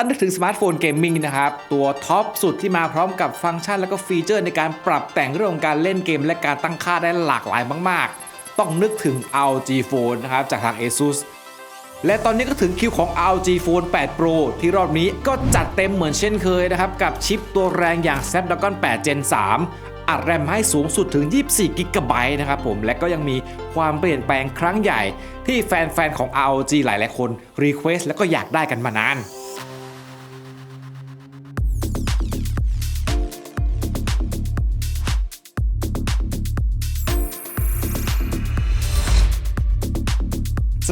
อันนึกถึงสมาร์ทโฟนเกมมิ่งนะครับ ตัวท็อปสุดที่มาพร้อมกับฟังก์ชันและก็ฟีเจอร์ในการปรับแต่งเรื่องของการเล่นเกมและการตั้งค่าได้หลากหลายมาก ๆ ต้องนึกถึง ROG Phone นะครับจากทาง ASUS และตอนนี้ก็ถึงคิวของ ROG Phone 8 Pro ที่รอบนี้ก็จัดเต็มเหมือนเช่นเคยนะครับ กับชิปตัวแรงอย่าง Snapdragon 8 Gen 3 อัดแรมให้สูงสุดถึง 24 g b นะครับผม และก็ยังมีความเปลี่ยนแปลงครั้งใหญ่ ที่แฟนๆของ ROG หลายๆคนรีเควสและก็อยากได้กันมานาน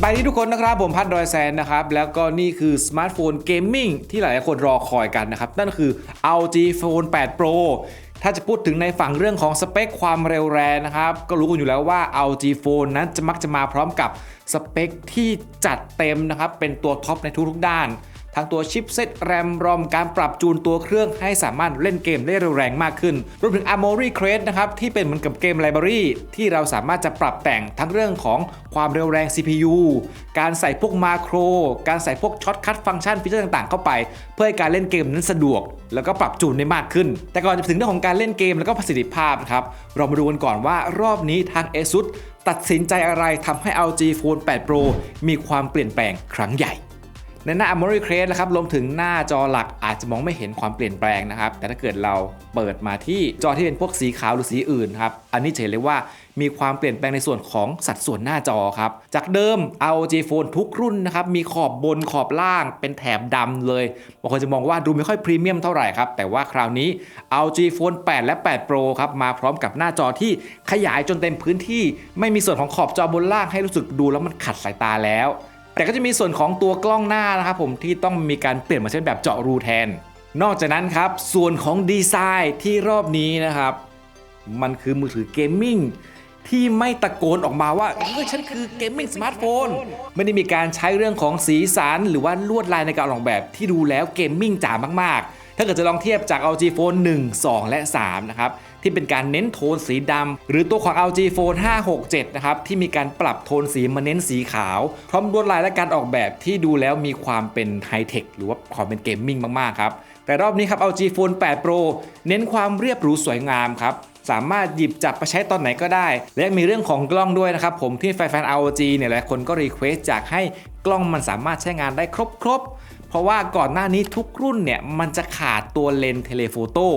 สบายดีทุกคนนะครับ ผมพัดดอยแซนนะครับ แล้วก็นี่คือสมาร์ทโฟนเกมมิ่งที่หลายๆคนรอคอยกันนะครับ นั่นคือ LG Phone 8 Pro ถ้าจะพูดถึงในฝั่งเรื่องของสเปคความเร็วแรงนะครับ ก็รู้กันอยู่แล้วว่า LG Phone นั้นจะมักจะมาพร้อมกับสเปคที่จัดเต็มนะครับ เป็นตัวท็อปในทุกๆด้าน ทั้งตัวชิปเซตแรมรอมการปรับจูนตัวเครื่องให้สามารถเล่นเกมได้เร็วแรงมากขึ้น รวมถึง Armory Crate นะครับที่เป็นเหมือนกับเกมไลบรารีที่เราสามารถจะปรับแต่งทั้งเรื่องของความเร็วแรง CPU การใส่พวกมาโคร การใส่พวกช็อตคัทฟังก์ชันฟีเจอร์ต่างๆ เข้าไป เพื่อให้การเล่นเกมนั้นสะดวก แล้วก็ปรับจูนได้มากขึ้น แต่ก่อนจะถึงเรื่องของการเล่นเกมแล้วก็ประสิทธิภาพนะครับเรามาดูกันก่อนว่ารอบนี้ทาง ASUS ตัดสินใจอะไรทำให้ LG Phone 8 Pro มีความเปลี่ยนแปลงครั้งใหญ่ ในหน้า Armory Crate นะครับรวมถึงหน้าจอหลักอาจจะมองไม่เห็นความเปลี่ยนแปลงนะครับ แต่ถ้าเกิดเราเปิดมาที่จอที่เป็นพวกสีขาวหรือสีอื่นครับ อันนี้จะเห็นเลยว่ามีความเปลี่ยนแปลงในส่วนของสัดส่วนหน้าจอครับ จากเดิม ROG Phone ทุกรุ่นนะครับ มีขอบบนขอบล่างเป็นแถบดำเลยบางคนจะมองว่าดูไม่ค่อยพรีเมียมเท่าไหร่ครับ แต่ว่าคราวนี้ ROG Phone 8 และ 8 Pro ครับ มาพร้อมกับหน้าจอที่ขยายจนเต็มพื้นที่ ไม่มีส่วนของขอบจอบนล่างให้รู้สึกดูแล้วมันขัดสายตาแล้ว แต่ก็จะมีส่วนของตัวกล้องหน้านะครับผมที่ต้องมีการเปลี่ยนมาใช้แบบเจาะรูแทน นอกจากนั้นครับส่วนของดีไซน์ที่รอบนี้นะครับ มันคือมือถือเกมมิ่งที่ไม่ตะโกนออกมาว่าเฮ้ยฉันคือเกมมิ่งสมาร์ทโฟนไม่ได้มีการใช้เรื่องของสีสันหรือว่าลวดลายในการออกแบบที่ดูแล้วเกมมิ่งจ๋ามากๆ ถ้าเกิดจะลองเทียบจาก LG Phone 1 2 และ 3 นะครับ ที่เป็นการเน้นโทนสีดำหรือตัวของ LG Phone 5 6 7 นะครับ ที่มีการปรับโทนสีมาเน้นสีขาว พร้อมลวดลายและการออกแบบที่ดูแล้วมีความเป็นไฮเทคหรือว่าความเป็นเกมมิ่งมาก ๆ ครับ แต่รอบนี้ครับ LG Phone 8 Pro เน้นความเรียบหรูสวยงามครับสามารถหยิบจับไปใช้ตอนไหนก็ได้ และมีเรื่องของกล้องด้วยนะครับผมที่แฟนๆ ROG เนี่ยหลายคนก็รีเควสต์จากให้กล้องมันสามารถใช้งานได้ครบๆ เพราะว่าก่อนหน้านี้ทุกรุ่นเนี่ยมันจะขาดตัวเลนส์เทเลโฟโต้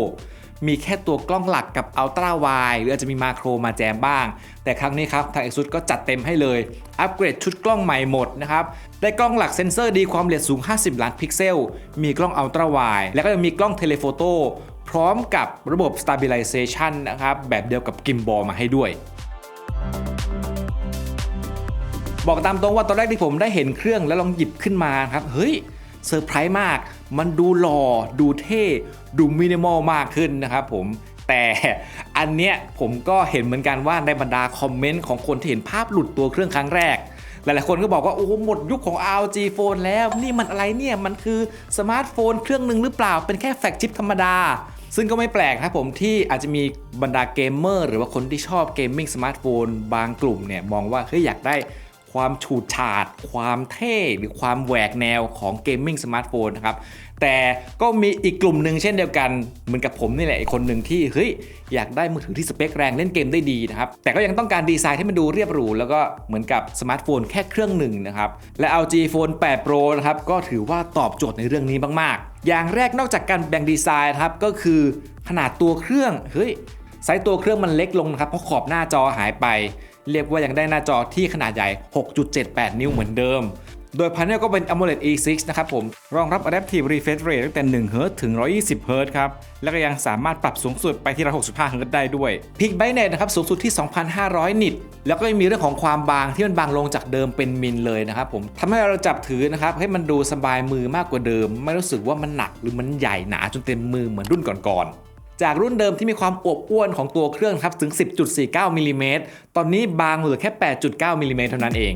มีแค่ตัวกล้องหลักกับอัลตร้าไวหรืออาจจะมีมาโครมาแจมบ้าง แต่ครั้งนี้ครับ ทาง ASUS ก็จัดเต็มให้เลย อัปเกรดชุดกล้องใหม่หมดนะครับ ได้กล้องหลักเซ็นเซอร์ดีความละเอียดสูง 50 ล้านพิกเซล มีกล้องอัลตร้าไวแล้วก็ยังมีกล้องเทเลโฟโต้พร้อมกับระบบ stabilization นะครับ แบบเดียวกับกิมบอลมาให้ด้วยบอกตามตรงว่าตอนแรกที่ผมได้เห็นเครื่องแล้วลองหยิบขึ้นมาครับ เฮ้ย เซอร์ไพรส์มาก มันดูหล่อ ดูเท่ ดูมินิมอลมากขึ้นนะครับผม แต่อันเนี้ยผมก็เห็นเหมือนกันว่าในบรรดาคอมเมนต์ของคนที่เห็นภาพหลุดตัวเครื่องครั้งแรก หลายๆคนก็บอกว่า โอ้หมดยุคของ ROG Phone แล้ว นี่มันอะไรเนี่ย มันคือสมาร์ทโฟนเครื่องหนึ่งหรือเปล่า เป็นแค่แฟลกชิปธรรมดาซึ่งก็ไม่แปลกนะครับผมที่อาจจะมีบรรดาเกมเมอร์หรือว่าคนที่ชอบเกมมิ่งสมาร์ทโฟนบางกลุ่มเนี่ย มองว่าเฮ้ยอยากได้ ความฉูดฉาด ความเท่หรือความแหวกแนวของเกมมิ่งสมาร์ทโฟนนะครับ แต่ก็มีอีกกลุ่มหนึ่งเช่นเดียวกัน เหมือนกับผมนี่แหละอีกคนหนึ่งที่เฮ้ยอยากได้มือถือที่สเปคแรงเล่นเกมได้ดีนะครับ แต่ก็ยังต้องการดีไซน์ที่มันดูเรียบหรู แล้วก็เหมือนกับสมาร์ทโฟนแค่เครื่องหนึ่งนะครับ และ LG Phone 8 Pro นะครับก็ถือว่าตอบโจทย์ในเรื่องนี้มากๆ อย่างแรกนอกจากการแบ่งดีไซน์นะครับก็คือขนาดตัวเครื่องเฮ้ยไซส์ตัวเครื่องมันเล็กลงนะครับเพราะขอบหน้าจอหายไป เรียกว่ายังได้หน้าจอที่ขนาดใหญ่ 6.78 นิ้วเหมือนเดิม โดยพาเนลก็เป็น AMOLED E6 นะครับผม รองรับ Adaptive Refresh Rate ตั้งแต่1 Hz ถึง 120 Hz ครับ แล้วก็ยังสามารถปรับสูงสุดไปที่ 165 Hz ได้ด้วย Peak Brightness นะครับ สูงสุดที่ 2,500 นิต แล้วก็ยังมีเรื่องของความบางที่มันบางลงจากเดิมเป็นมิลเลยนะครับผมทำให้เราจับถือนะครับให้มันดูสบายมือมากกว่าเดิม ไม่รู้สึกว่ามันหนักหรือมันใหญ่หนาจนเต็มมือเหมือนรุ่นก่อนๆ จากรุ่นเดิมที่มีความอวบอ้วนของตัวเครื่องครับถึง 10.49มิลลิเมตรตอนนี้บางเหลือแค่ 8.9มิลลิเมตรเท่านั้นเอง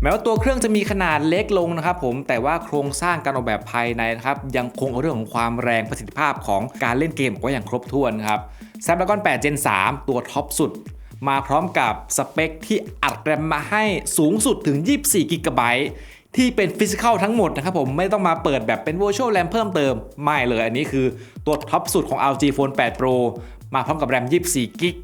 แม้ว่าตัวเครื่องจะมีขนาดเล็กลงนะครับผมแต่ว่าโครงสร้างการออกแบบภายในนะครับยังคงเอาเรื่องของความแรงประสิทธิภาพของการเล่นเกมไว้อย่างครบถ้วนครับ Snapdragon 8 Gen 3 ตัวท็อปสุด มาพร้อมกับสเปคที่อัดแรมมาให้สูงสุดถึง 24 g b ที่เป็นฟิสิก a ลทั้งหมดนะครับผมไม่ต้องมาเปิดแบบเป็น Virtual RAM เพิ่มเติม ไม่เลยอันนี้คือตัวท็อปสุดของ LG Phone 8 Pro มาพร้อมกับ RAM 24 g b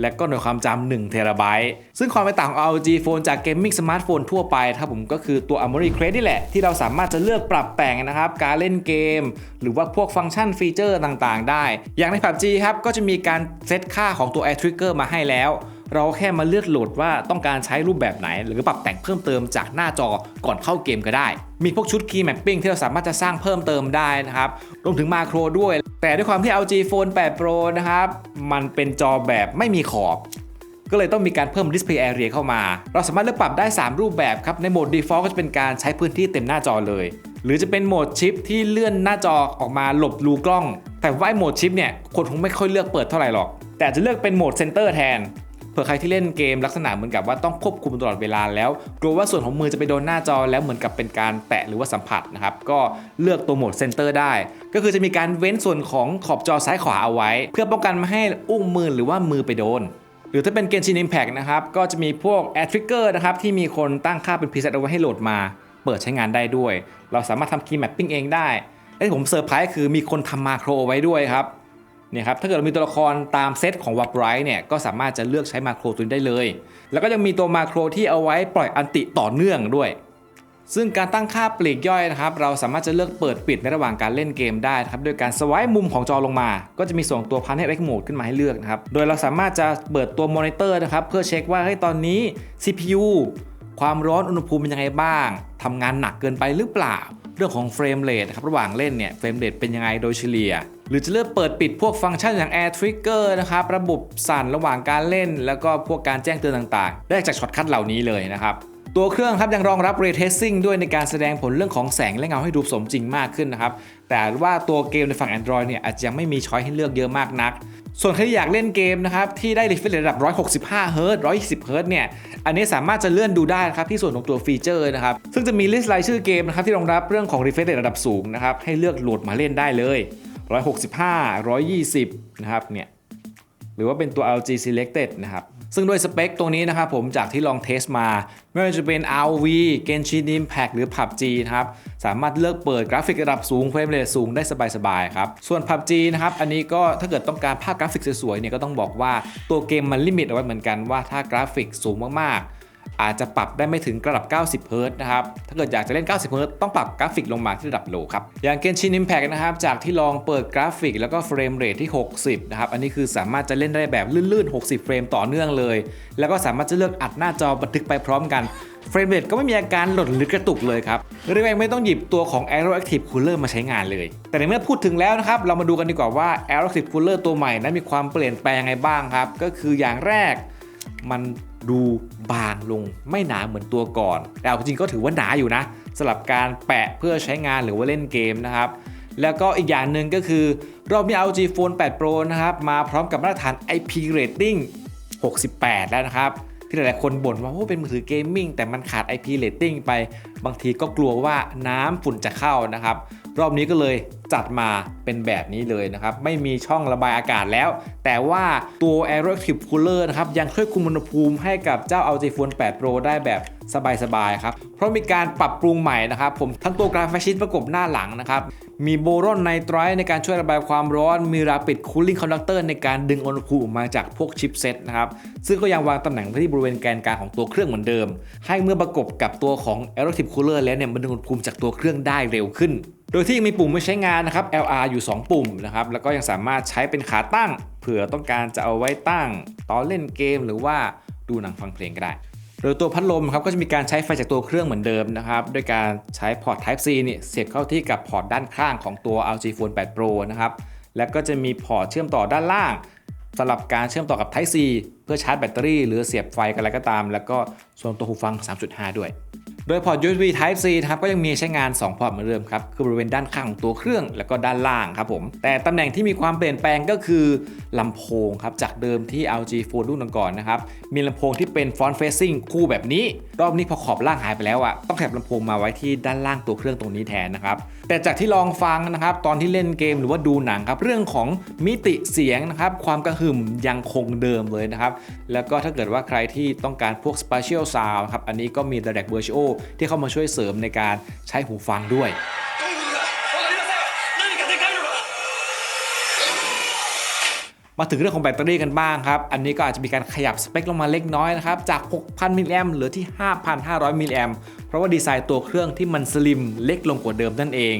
และก็หน่วยความจำ1เทราไบต์ซึ่งความแตกต่างของ LG Phone จากเกมมิ่งสมาร์ทโฟนทั่วไปครับผมก็คือตัว Armory Crate นี่แหละ ที่เราสามารถจะเลือกปรับแต่งนะครับ การเล่นเกม หรือว่าพวกฟังก์ชันฟีเจอร์ต่างๆ ได้ อย่างใน PUBG ครับก็จะมีการเซตค่าของตัว Air Trigger มาให้แล้ว เราแค่มาเลือกโหลดว่าต้องการใช้รูปแบบไหน หรือปรับแต่งเพิ่มเติมจากหน้าจอก่อนเข้าเกมก็ได้ มีพวกชุด Key Mapping ที่เราสามารถจะสร้างเพิ่มเติมได้นะครับ รวมถึงมาโครด้วย แต่ด้วยความที่ LG Phone 8 Pro นะครับ มันเป็นจอแบบไม่มีขอบก็เลยต้องมีการเพิ่ม Display Area เข้ามา เราสามารถเลือกปรับได้ 3 รูปแบบครับ ในโหมด Default ก็จะเป็นการใช้พื้นที่เต็มหน้าจอเลย หรือจะเป็นโหมดชิปที่เลื่อนหน้าจอออกมาหลบรูกล้อง แต่ว่าโหมดชิปเนี่ย คนคงไม่ค่อยเลือกเปิดเท่าไหร่หรอก แต่จะเลือกเป็นโหมดเซนเตอร์แทน ผื่อใครที่เล่นเกมลักษณะเหมือนกับว่าต้องควบคุมตลอดเวลาแล้วกลัวว่าส่วนของมือจะไปโดนหน้าจอแล้วเหมือนกับเป็นการแตะหรือว่าสัมผัสนะครับก็เลือกตัวโหมดเซนเตอร์ได้ ก็คือจะมีการเว้นส่วนของขอบจอซ้ายขวาเอาไว้ เพื่อป้องกันไม่ให้อุ้งมือหรือว่ามือไปโดนหรือถ้าเป็น Genshin Impact นะครับก็จะมีพวก Air Trigger นะครับที่มีคนตั้งค่าเป็น preset เอาไว้ให้โหลดมา เปิดใช้งานได้ด้วย เราสามารถทำ Key Mapping เองได้และที่ผมเซอร์ไพรส์คือมีคนทำมาโครไว้ด้วยครับ เนี่ยครับถ้าเกิดเรามีตัวละครตามเซตของ w a r p r i t e เนี่ยก็สามารถจะเลือกใช้มาโครตัวนี้ได้เลย แล้วก็ยังมีตัวมาโครที่เอาไว้ปล่อยอันติต่อเนื่องด้วย ซึ่งการตั้งค่าปลีกย่อยนะครับ เราสามารถจะเลือกเปิดปิดในระหว่างการเล่นเกมได้ครับโดยการสวป์มุมของจอลงมา ก็จะมีส่งตัวพันให้ X Mode ขึ้นมาให้เลือกนะครับโดยเราสามารถจะเปิดตัวมอนิเตอร์นะครับเพื่อเช็คว่าเฮ้ยตอนนี้ CPU ความร้อนอุณหภูมิเป็นยังไงบ้างทำงานหนักเกินไปหรือเปล่า เรื่องของเฟรมเรทครับระหว่างเล่นเนี่ยเฟรมเรทเป็นยังไงโดยเฉลี่ย หรือจะเลือกเปิดปิดพวกฟังก์ชันอย่าง Air Trigger นะครับ ระบบสั่นระหว่างการเล่น แล้วก็พวกการแจ้งเตือนต่างๆ ได้จากช็อตคัทเหล่านี้เลยนะครับ ตัวเครื่องครับยังรองรับ Ray Tracing ด้วยในการแสดงผลเรื่องของแสงและเงาให้ดูสมจริงมากขึ้นนะครับ แต่ว่าตัวเกมในฝั่ง Android เนี่ยอาจจะยังไม่มีช้อยให้เลือกเยอะมากนัก ส่วนใครที่อยากเล่นเกมนะครับที่ได้ refresh ระดับ 165เฮิร์ต120เฮิร์ตเนี่ย อันนี้สามารถจะเลื่อนดูได้นะครับที่ส่วนของตัวฟีเจอร์นะครับ ซึ่งจะมีลิสต์รายชื่อเกมนะครับที่รองรับเรื่องของ refresh ระดับสูงนะครับให้เลือกโหลดมาเล่นได้เลย 165 120 นะครับเนี่ยหรือว่าเป็นตัว LG Selected นะครับ ซึ่งด้วยสเปคตรงนี้นะครับผมจากที่ลองเทสมา ไม่ว่าจะเป็น RV Genshin Impact หรือ PUBG นะครับ สามารถเลือกเปิดกราฟิกระดับสูงเฟรมเรทสูงได้สบายๆครับ ส่วน PUBG นะครับ อันนี้ก็ถ้าเกิดต้องการภาพกราฟิกสวยๆเนี่ยก็ต้องบอกว่าตัวเกมมันลิมิตเอาไว้เหมือนกันว่าถ้ากราฟิกสูงมากๆ อาจจะปรับได้ไม่ถึงระดับ 90 เฮิรตนะครับ ถ้าเกิดอยากจะเล่น 90 เฮิรตซ์ต้องปรับกราฟิกลงมาที่ระดับโลครับ อย่าง Genshin Impact นะครับ จากที่ลองเปิดกราฟิกแล้วก็เฟรมเรทที่ 60 นะครับ อันนี้คือสามารถจะเล่นได้แบบลื่นๆ 60 เฟรมต่อเนื่องเลย แล้วก็สามารถจะเลือกอัดหน้าจอบันทึกไปพร้อมกันเฟรมเรทก็ไม่มีอาการหล่นหรือกระตุกเลยครับเรียกว่าไม่ต้องหยิบตัวของ Aero Active Cooler มาใช้งานเลย แต่ในเมื่อพูดถึงแล้วนะครับ เรามาดูกันดีกว่าว่า Aero Active Cooler ตัวใหม่นั้นมีความเปลี่ยนแปลงยังไงบ้างครับ ก็คืออย่างแรกมัน ดูบางลงไม่หนาเหมือนตัวก่อน แต่เอาจริงก็ถือว่าหนาอยู่นะสำหรับการแปะเพื่อใช้งานหรือว่าเล่นเกมนะครับ แล้วก็อีกอย่างหนึ่งก็คือ รอบนี้ LG Phone 8 Pro นะครับ มาพร้อมกับมาตรฐาน IP rating 68 แล้วนะครับ ที่หลายๆคนบ่นว่าโอ้เป็นมือถือเกมมิ่งแต่มันขาด IP rating ไปบางทีก็กลัวว่าน้ำฝุ่นจะเข้านะครับ รอบนี้ก็เลยจัดมาเป็นแบบนี้เลยนะครับ ไม่มีช่องระบายอากาศแล้ว แต่ว่าตัว Aero Active Cooler นะครับ ยังช่วยคุมอุณหภูมิให้กับเจ้า LG Phone 8 Pro ได้แบบสบายๆครับ เพราะมีการปรับปรุงใหม่นะครับ ผมทั้งตัวกราฟิกชิปประกบหน้าหลังนะครับ มีโบรอนไนไตรในการช่วยระบายความร้อน มี Rapid Cooling Conductor ในการดึงอุณหภูมิออกมาจากพวกชิปเซตนะครับ ซึ่งก็ยังวางตำแหน่งไว้ที่บริเวณแกนกลางของตัวเครื่องเหมือนเดิม ให้เมื่อประกบกับตัวของ Aero Active Cooler แล้วเนี่ยมันดึงอุณหภูมิจากตัวเครื่องได้เร็วขึ้น โดยที่ยังมีปุ่มไม่ใช้งานนะครับ LR อยู่ 2 ปุ่มนะครับแล้วก็ยังสามารถใช้เป็นขาตั้ง เผื่อต้องการจะเอาไว้ตั้ง ตอนเล่นเกมหรือว่าดูหนังฟังเพลงก็ได้โดยตัวพัดลมครับก็จะมีการใช้ไฟจากตัวเครื่องเหมือนเดิมนะครับด้วยการใช้พอร์ต Type C นี่เสียบเข้าที่กับพอร์ตด้านข้างของตัว LG Phone 8 Pro นะครับแล้วก็จะมีพอร์ตเชื่อมต่อด้านล่างสำหรับการเชื่อมต่อกับ Type C เพื่อชาร์จแบตเตอรี่ หรือเสียบไฟกันอะไรก็ตาม แล้วก็ส่วนตัวหูฟัง 3.5 ด้วย โดยพอร์ต USB Type C นะครับก็ยังมีใช้งาน 2 พอร์ตเหมือนเดิมครับ คือบริเวณด้านข้างของตัวเครื่องแล้วก็ด้านล่างครับผม แต่ตำแหน่งที่มีความเปลี่ยนแปลงก็คือลำโพงครับ จากเดิมที่ LG Phone รุ่นก่อนนะครับ มีลำโพงที่เป็น front facing คู่แบบนี้ รอบนี้พอขอบล่างหายไปแล้วอะต้องแถบลำโพงมาไว้ที่ด้านล่างตัวเครื่องตรงนี้แทนนะครับ แต่จากที่ลองฟังนะครับตอนที่เล่นเกมหรือว่าดูหนังครับเรื่องของมิติเสียงนะครับความกระหึ่มยังคงเดิมเลยนะครับแล้วก็ถ้าเกิดว่าใครที่ต้องการพวก spatial sound ครับอันนี้ก็มี Direct Virtual ที่เข้ามาช่วยเสริมในการใช้หูฟังด้วยมาถึงเรื่องของแบตเตอรี่กันบ้างครับ อันนี้ก็อาจจะมีการขยับสเปคลงมาเล็กน้อยนะครับ จาก 6,000 มิลลิแอมเหลือที่ 5,500 มิลลิแอมเพราะว่าดีไซน์ตัวเครื่องที่มันสลิมเล็กลงกว่าเดิมนั่นเอง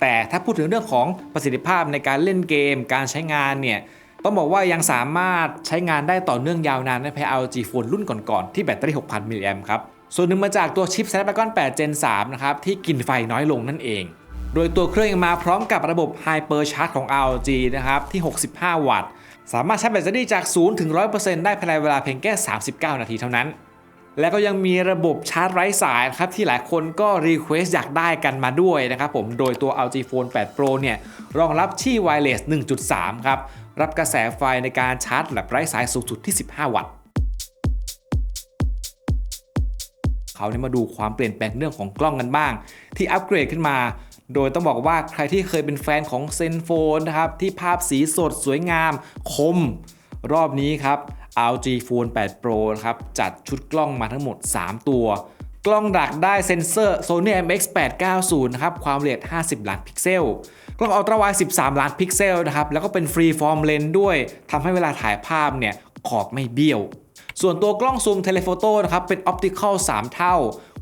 แต่ถ้าพูดถึงเรื่องของประสิทธิภาพในการเล่นเกม การใช้งานเนี่ย ต้องบอกว่ายังสามารถใช้งานได้ต่อเนื่องยาวนานในแพ้ LG Phone รุ่นก่อนๆ ที่แบตเตอรี่ 6,000 มิลลิแอมครับ ส่วนหนึ่งมาจากตัวชิป Snapdragon 8 Gen 3 นะครับ ที่กินไฟน้อยลงนั่นเอง โดยตัวเครื่องยังมาพร้อมกับระบบ Hyper Charge ของ ROG นะครับ ที่ 65 วัตต์ สามารถชาร์จแบตเตอรี่จาก 0 ถึง 100%ได้ภายในเวลาเพียงแค่ 39 นาทีเท่านั้น และก็ยังมีระบบชาร์จไร้สายครับที่หลายคนก็รีเควสอยากได้กันมาด้วยนะครับผม โดยตัว LG Phone 8 Pro เนี่ยรองรับชี่ Wireless 1.3 ครับ รับกระแสไฟในการชาร์จแบบไร้สายสูงสุดที่ 15 วัตต์ เขาวนี้มาดูความเปลี่ยนแปลงเรื่องของกล้องกันบ้าง ที่อัปเกรดขึ้นมา โดยต้องบอกว่าใครที่เคยเป็นแฟนของเซนโฟนนะครับที่ภาพสีสดสวยงาม คม รอบนี้ครับ LG Phone 8 Pro นะครับจัดชุดกล้องมาทั้งหมด 3 ตัว กล้องดักได้เซ็นเซอร์ Sony IMX 890 นะครับความละเอียด 50 ล้านพิกเซลกล้องอัลตร้าไวด์13 ล้านพิกเซลนะครับแล้วก็เป็นฟรีฟอร์มเลนด้วยทำให้เวลาถ่ายภาพเนี่ยขอบไม่เบี้ยว ส่วนตัวกล้องซูมเทเลโฟโต้นะครับเป็นออปติคอล3 เท่า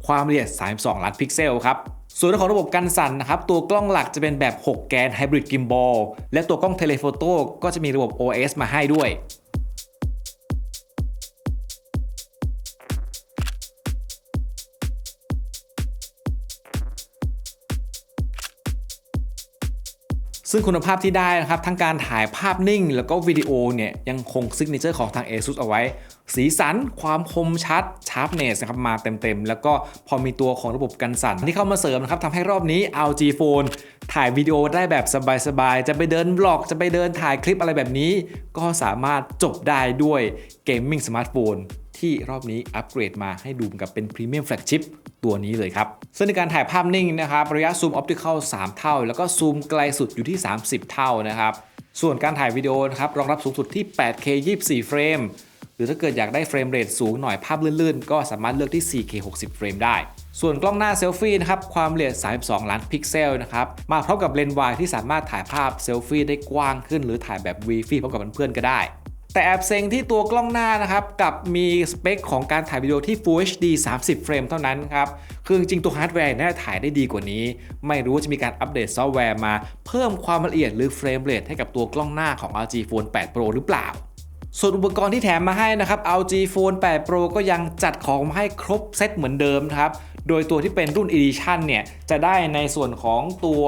ความละเอียด 32 ล้านพิกเซลครับส่วนเรื่องของระบบกันสั่นนะครับ ตัวกล้องหลักจะเป็นแบบ 6 แกนไฮบริดกิมบอลและตัวกล้องเทเลโฟโต้ก็จะมีระบบ OS มาให้ด้วย ซึ่งคุณภาพที่ได้นะครับ ทั้งการถ่ายภาพนิ่ง แล้วก็วิดีโอเนี่ย ยังคงซิกเนเจอร์ของทาง ASUS เอาไว้ สีสันความคมชัด sharpness นะครับมาเต็มๆ แล้วก็พอมีตัวของระบบกันสั่นที่เข้ามาเสริมนะครับทำให้รอบนี้ LG Phone ถ่ายวิดีโอได้แบบสบายๆ จะไปเดินบล็อกจะไปเดินถ่ายคลิปอะไรแบบนี้ ก็สามารถจบได้ด้วยเกมมิ่งสมาร์ทโฟน ที่รอบนี้อัปเกรดมาให้ดูกับเป็นพรีเมียมแฟลกชิพตัวนี้เลยครับ ซึ่งในการถ่ายภาพนิ่งนะครับ ระยะซูมออปติคอล3 เท่า แล้วก็ซูมไกลสุดอยู่ที่ 30 เท่านะครับ ส่วนการถ่ายวิดีโอนะครับรองรับสูงสุดที่ 8K 24 เฟรม หรือถ้าเกิดอยากได้เฟรมเรทสูงหน่อยภาพลื่นๆ ก็สามารถเลือกที่ 4K 60 เฟรมได้ส่วนกล้องหน้าเซลฟี่นะครับความละเอียด 32 ล้านพิกเซลนะครับมาพร้อมกับเลนส์วายที่สามารถถ่ายภาพเซลฟี่ได้กว้างขึ้น หรือถ่ายแบบวีฟี่พร้อมกับเพื่อนๆก็ได้ แต่แอบเซ็งที่ตัวกล้องหน้านะครับกับมีสเปคของการถ่ายวิดีโอที่ Full HD 30 เฟรมเท่านั้นครับคือจริงตัวฮาร์ดแวร์น่าจะถ่ายได้ดีกว่านี้ ไม่รู้ว่าจะมีการอัปเดตซอฟต์แวร์มา เพิ่มความละเอียดหรือเฟรมเรทให้กับตัวกล้องหน้าของ LG Phone 8 Pro หรือเปล่าส่วนอุปกรณ์ที่แถมมาให้นะครับ LG Phone 8 Pro ก็ยังจัดของมาให้ครบเซตเหมือนเดิมครับ โดยตัวที่เป็นรุ่น Edition เนี่ย จะได้ในส่วนของตัว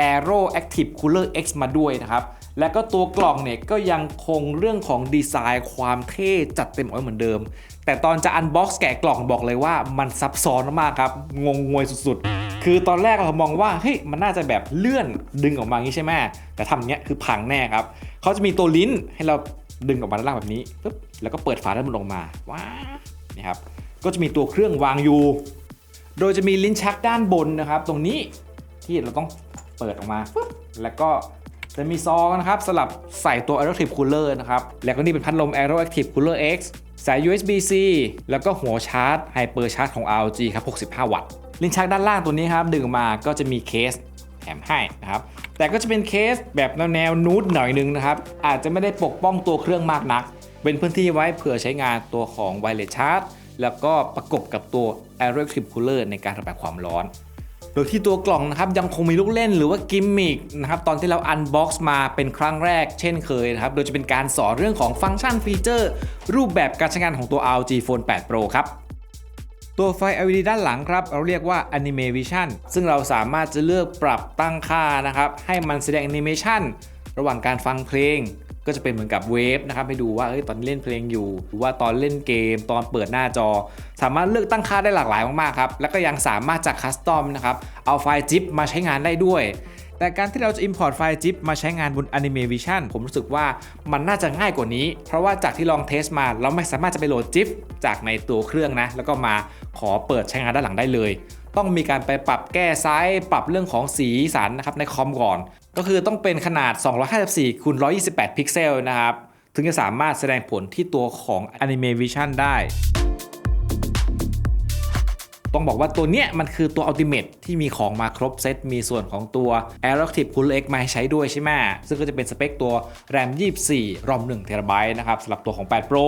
Aero Active Cooler X มาด้วยนะครับ และก็ตัวกล่องเนี่ยก็ยังคงเรื่องของดีไซน์ความเท่จัดเต็มเอาไว้เหมือนเดิม แต่ตอนจะอันบ็อกซ์แกะกล่องบอกเลยว่ามันซับซ้อนมากครับงงงวยสุดๆ คือตอนแรกเรามองว่าเฮ้ยมันน่าจะแบบเลื่อนดึงออกมาอย่างนี้ใช่ไหมแต่ทำเงี้ยคือพังแน่ครับเขาจะมีตัวลิ้นให้เราดึงออกมาด้านล่างแบบนี้ปุ๊บแล้วก็เปิดฝาด้านบนออกมาว้านี่ครับก็จะมีตัวเครื่องวางอยู่ โดยจะมีลิ้นชักด้านบนนะครับ ตรงนี้ที่เราต้องเปิดออกมาปุ๊บแล้วก็ จะมีซองนะครับสลับใส่ตัว Aeroactive Cooler นะครับ แล้วก็นี่เป็นพัดลม Aeroactive Cooler X สาย USB-C แล้วก็หัวชาร์จ Hyper Charge ของ ROG ครับ 65 วัตต์ ลิ้นชักด้านล่างตัวนี้ครับ ดึงมาก็จะมีเคสแถมให้นะครับ แต่ก็จะเป็นเคสแบบแนวแนวนูดหน่อยนึงนะครับ อาจจะไม่ได้ปกป้องตัวเครื่องมากนัก เป็นพื้นที่ไว้เผื่อใช้งานตัวของ Wireless Charge แล้วก็ประกบกับตัว Aeroactive Cooler ในการระบายความร้อน โดยที่ตัวกล่องนะครับยังคงมีลูกเล่นหรือว่ากิมมิคนะครับตอนที่เราอันบ็อกซ์มาเป็นครั้งแรกเช่นเคยนะครับโดยจะเป็นการสอนเรื่องของฟังก์ชันฟีเจอร์ รูปแบบการใช้งานของตัว ROG Phone 8 Pro ครับตัวไฟ LED ด้านหลังครับ เราเรียกว่า Anime Vision ซึ่งเราสามารถจะเลือกปรับตั้งค่านะครับ ให้มันแสดงแอนิเมชันระหว่างการฟังเพลง ก็จะเป็นเหมือนกับเวฟนะครับให้ดูว่าเอ้ยตอนเล่นเพลงอยู่ หรือว่าตอนเล่นเกม ตอนเปิดหน้าจอ สามารถเลือกตั้งค่าได้หลากหลายมากๆครับ แล้วก็ยังสามารถจากคัสตอมนะครับเอาไฟล์ ZIP มาใช้งานได้ด้วย แต่การที่เราจะ import ไฟล์ ZIP มาใช้งานบน Anime Vision ผมรู้สึกว่ามันน่าจะง่ายกว่านี้ เพราะว่าจากที่ลองเทสมาเราไม่สามารถจะไปโหลด ZIP จากในตัวเครื่องนะแล้วก็มาขอเปิดใช้งานด้านหลังได้เลย ต้องมีการไปปรับแก้ไซส์ปรับเรื่องของสีสันนะครับในคอมก่อน ก็คือต้องเป็นขนาด 254คูณ128 พิกเซลนะครับถึงจะสามารถแสดงผลที่ตัวของ Anime Vision ได้ ต้องบอกว่าตัวเนี้ยมันคือตัว Ultimate ที่มีของมาครบเซต มีส่วนของตัว a e r o c t i v e Cooler X มาให้ใช้ด้วยใช่ไหมซึ่งก็จะเป็นสเปคตัว RAM 24 ROM 1 TB นะครับสำหรับตัวของ 8 Pro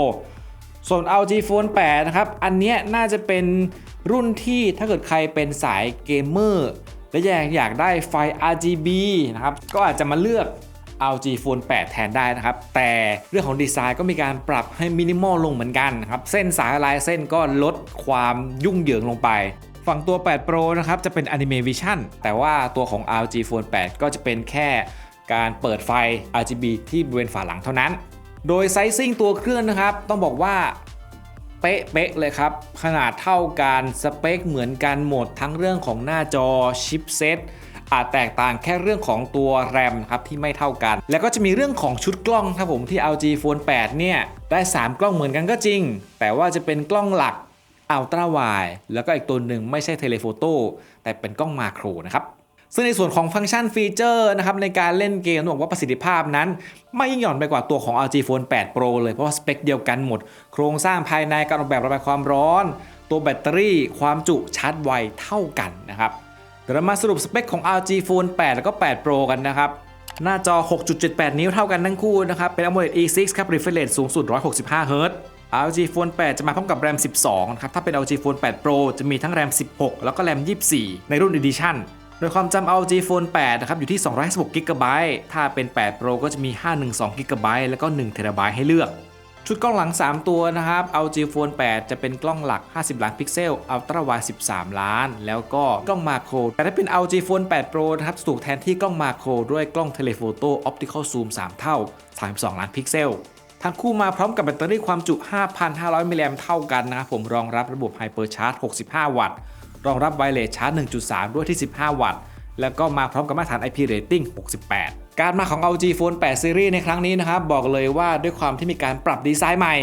ส่วน LG Phone 8 นะครับ อันนี้น่าจะเป็นรุ่นที่ถ้าเกิดใครเป็นสายเกมเมอร์และอยากอยากได้ไฟ RGB นะครับ ก็อาจจะมาเลือก LG Phone 8 แทนได้นะครับ แต่เรื่องของดีไซน์ก็มีการปรับให้มินิมอลลงเหมือนกันนะครับ เส้นสายลายเส้นก็ลดความยุ่งเหยิงลงไป ฝั่งตัว 8 Pro นะครับ จะเป็น Anime Vision แต่ว่าตัวของ LG Phone 8 ก็จะเป็นแค่การเปิดไฟ RGB ที่บริเวณฝาหลังเท่านั้น โดยไซซิ่งตัวเครื่องนะครับ ต้องบอกว่าเป๊ะๆเลยครับ ขนาดเท่ากันสเปคเหมือนกันหมดทั้งเรื่องของหน้าจอชิปเซ็ตอาจแตกต่างแค่เรื่องของตัวแรมครับที่ไม่เท่ากัน แล้วก็จะมีเรื่องของชุดกล้องครับผมที่ LG Phone 8 เนี่ย ได้ 3 กล้องเหมือนกันก็จริง แต่ว่าจะเป็นกล้องหลักอัลตร้าไวแล้วก็อีกตัวหนึ่งไม่ใช่เทเลโฟโต้แต่เป็นกล้องมาโครนะครับ ซึ่งในส่วนของฟังก์ชันฟีเจอร์นะครับในการเล่นเกมต้องบอกว่าประสิทธิภาพนั้น ไม่ยิ่งหย่อนไปกว่าตัวของ LG Phone 8 Pro เลยเพราะว่าสเปคเดียวกันหมด โครงสร้างภายในการออกแบบระบายความร้อน ตัวแบตเตอรี่ความจุชาร์จไวเท่ากันนะครับเดี๋ยวเรามาสรุปสเปคของ LG Phone 8 แล้วก็ 8 Pro กันนะครับหน้าจอ 6.78 นิ้วเท่ากันทั้งคู่นะครับ เป็น AMOLED E6 ครับ refresh rate สูงสุด 165 Hz LG Phone 8 จะมาพร้อมกับ RAM 12 นะครับ ถ้าเป็น LG Phone 8 Pro จะมีทั้ง RAM 16 แล้วก็ RAM 24 ในรุ่น Edition ยความจำ LG Phone 8 นะครับ อยู่ที่ 256 GB ถ้าเป็น 8 Pro ก็จะมี 512 GB แล้วก็ 1 TB ให้เลือก ชุดกล้องหลัง 3 ตัวนะครับ LG Phone 8 จะเป็นกล้องหลัก 50 ล้านพิกเซล Ultra Wide 13 ล้าน แล้วก็กล้องมาโคร แต่ถ้าเป็น LG Phone 8 Pro นะครับจะถูกแทนที่กล้องมาโครด้วยกล้องเทเลโฟโต้ Optical Zoom 3 เท่า 32 ล้านพิกเซลทั้งคู่มาพร้อมกับแบตเตอรี่ความจุ 5,500 มิลลิแอมเท่ากันนะครับผมรองรับระบบ Hyper Charge 65 วัตต์ รองรับไวเลสชาร์จ 1.3 ด้วยที่ 15 วัตต์ แล้วก็มาพร้อมกับมาตรฐาน IP rating 68 การมาของ LG Phone 8 Series ในครั้งนี้นะครับ บอกเลยว่าด้วยความที่มีการปรับดีไซน์ใหม่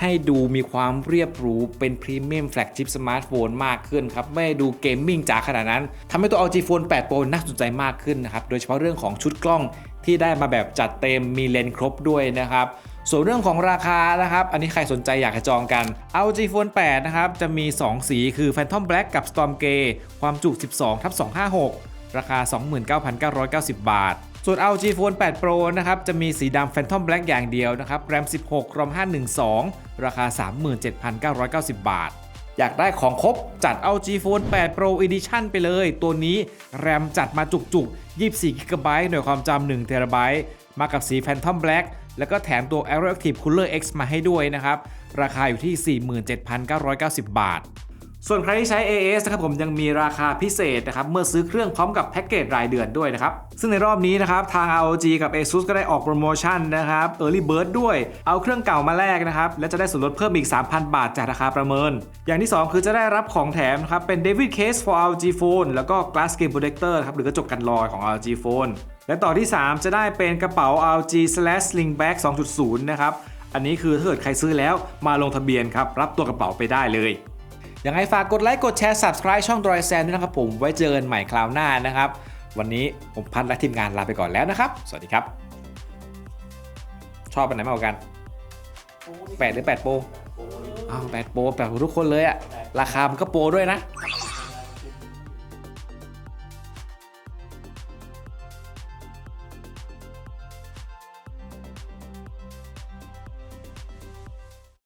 ให้ดูมีความเรียบหรูเป็นพรีเมียมแฟลกชิพสมาร์ทโฟนมากขึ้นครับ ไม่ดูเกมมิ่งจ๋าขนาดนั้นทำให้ตัว LG Phone 8 Pro น่าสนใจมากขึ้นนะครับ โดยเฉพาะเรื่องของชุดกล้องที่ได้มาแบบจัดเต็มมีเลนส์ครบด้วยนะครับ ส่วนเรื่องของราคานะครับ อันนี้ใครสนใจอยากจะจองกัน LG Phone 8 นะครับ จะมี 2 สีคือ Phantom Black กับ Storm Grey ความจุ 12ทับ256 ราคา 29,990 บาท ส่วน LG Phone 8 Pro นะครับ จะมีสีดำ Phantom Black อย่างเดียวนะครับ RAM 16 ROM 512 ราคา 37,990 บาท อยากได้ของครบจัด LG Phone 8 Pro Edition ไปเลย ตัวนี้ RAM จัดมาจุกๆ 24 GB หน่วยความจำ1 TB มากับสี Phantom Black แล้วก็แถมตัว Aeroactive Cooler X มาให้ด้วยนะครับ ราคาอยู่ที่ 47,990 บาท ส่วนใครที่ใช้ AS นะครับผมยังมีราคาพิเศษนะครับ เมื่อซื้อเครื่องพร้อมกับแพ็กเกจรายเดือนด้วยนะครับ ซึ่งในรอบนี้นะครับ ทาง ROG กับ ASUS ก็ได้ออกโปรโมชั่นนะครับ Early Bird ด้วย เอาเครื่องเก่ามาแลกนะครับ และจะได้ส่วนลดเพิ่มอีก 3,000 บาทจากราคาประเมิน อย่างที่ 2 คือจะได้รับของแถมนะครับเป็น David Case for ROG Phone แล้วก็ Glass Screen Protector ครับหรือกระจกกันรอยของ ROG Phone และต่อที่ 3 จะได้เป็นกระเป๋า RG Slash Sling Bag 2.0 นะครับ อันนี้คือถ้าเกิดใครซื้อแล้วมาลงทะเบียนครับ รับตัวกระเป๋าไปได้เลยยังไงฝากกดไลค์กดแชร์ Subscribe ช่อง d r o i แซนด้วยนะครับผม ไว้เจอกันใหม่คราวหน้านะครับ วันนี้ผมพันและทีมงานลาไปก่อนแล้วนะครับ สวัสดีครับ ชอบอันไหนมากกว่ากัน 8 หรือ 8 โปรอ้าว8โปร8ทุกคนเลยอะราคามันก็โปรด้วยนะ